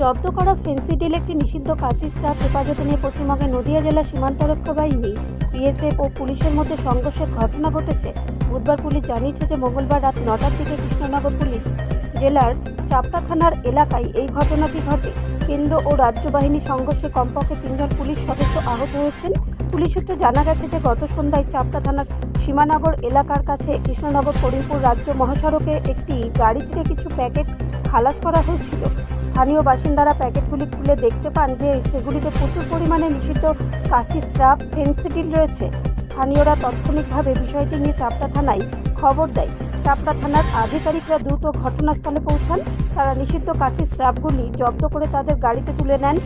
জব্দ করা ফেন্সিডিল একটি নিষিদ্ধ কাশি স্টাফ হেফাজতে নিয়ে পশ্চিমবঙ্গের নদিয়া জেলা সীমান্তরক্ষা বাহিনী বিএসএফ ও পুলিশের মধ্যে সংঘর্ষের ঘটনা ঘটেছে। বুধবার পুলিশ জানিয়েছে যে মঙ্গলবার রাত নটার দিকে কৃষ্ণনগর পুলিশ জেলার চাপড়া থানার এলাকায় এই ঘটনাটি ঘটে। কেন্দ্র ও রাজ্য বাহিনী সংঘর্ষে কমপক্ষে তিনজন পুলিশ সদস্য আহত হয়েছেন। পুলিশ সূত্রে জানা গেছে যে, গত সন্ধ্যায় চাপড়া থানার সীমানগর এলাকার কাছে কৃষ্ণনগর করিমপুর রাজ্য মহাসড়কে একটি গাড়ি থেকে কিছু প্যাকেট খালাস করা হয়েছিল। স্থানীয় বাসিন্দারা প্যাকেটগুলি খুলে দেখতে পান যে, সেগুলিতে প্রচুর পরিমাণে নিষিদ্ধ কাশি স্রাব ফেন্সিডিল রয়েছে। স্থানীয়রা তাৎক্ষণিকভাবে বিষয়টি নিয়ে চাপড়া থানায় খবর দেয়। চাপড়া থানার আধিকারিকরা দ্রুত ঘটনাস্থলে পৌঁছান। তারা নিষিদ্ধ কাশি স্রাবগুলি জব্দ করে তাদের গাড়িতে তুলে নেন।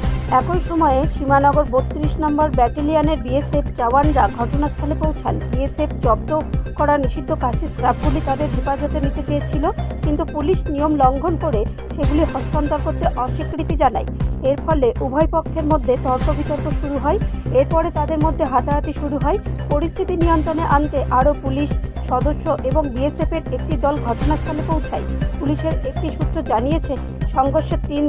একই সময়ে সীমানগর বত্রিশ নম্বর ব্যাটালিয়নের বিএসএফ জওয়ানরা ঘটনাস্থলে পৌঁছান। বিএসএফ জব্দ করা নিষিদ্ধ কাশি স্রাবগুলি তাদের হেফাজতে নিতে চেয়েছিল, কিন্তু পুলিশ নিয়ম লঙ্ঘন করে সেগুলি হস্তান্তর করতে অস্বীকৃতি জানায়। এর ফলে উভয় পক্ষের মধ্যে তর্ক বিতর্ক শুরু হয়। এরপরে তাদের মধ্যে হাতাহাতি শুরু হয়। পরিস্থিতি নিয়ন্ত্রণে আনতে আরও পুলিশ সদস্য এবং বিএসএফের একটি দল ঘটনাস্থলে পৌঁছায়। পুলিশের একটি সূত্র জানিয়েছে, সংঘর্ষে তিন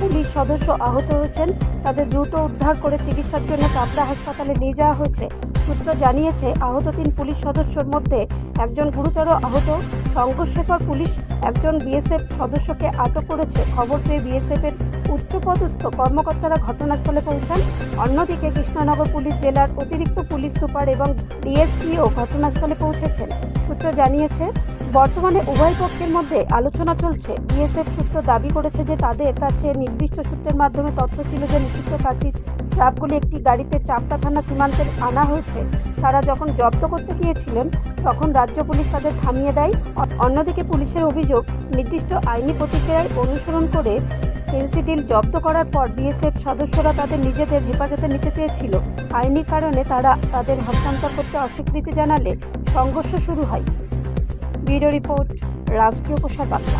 পুলিশ সদস্য আহত হয়েছেন। তাদের দ্রুত উদ্ধার করে চিকিৎসার জন্য চাপড়া হাসপাতালে নিয়ে যাওয়া হয়েছে। সূত্র জানিয়েছে, আহত তিন পুলিশ সদস্যর মধ্যে একজন গুরুতর আহত পর পুলিশ একজন বিএসএফ সদস্যকে আটক করেছে। খবর পেয়ে বিএসএফের উচ্চপদস্থ কর্মকর্তারা ঘটনাস্থলে পৌঁছান। অন্যদিকে কৃষ্ণনগর পুলিশ জেলার অতিরিক্ত পুলিশ সুপার এবং ডিএসপিও ঘটনাস্থলে পৌঁছেছেন। সূত্র জানিয়েছে, বর্তমানে উভয় পক্ষের মধ্যে আলোচনা চলছে। বিএসএফ সূত্র দাবি করেছে যে তাদের কাছে নির্দিষ্ট সূত্রের মাধ্যমে তথ্য ছিল যে নিষিদ্ধ কাশির স্রাবগুলি একটি গাড়িতে চাপড়া থানা সীমান্তে আনা হয়েছে। তারা যখন জব্দ করতে গিয়েছিলেন, তখন রাজ্য পুলিশ তাদের থামিয়ে দেয়। অন্যদিকে পুলিশের অভিযোগ, নির্দিষ্ট আইনি প্রতিক্রিয়ায় অনুসরণ করে ফেন্সিডিল জব্দ করার পর বিএসএফ সদস্যরা তাদের নিজেদের হেফাজতে নিতে চেয়েছিল। আইনি কারণে তারা তাদের হস্তান্তর করতে অস্বীকৃতি জানালে সংঘর্ষ শুরু হয়। ব্যুরো রিপোর্ট, রাষ্ট্রীয় প্রসার বাংলা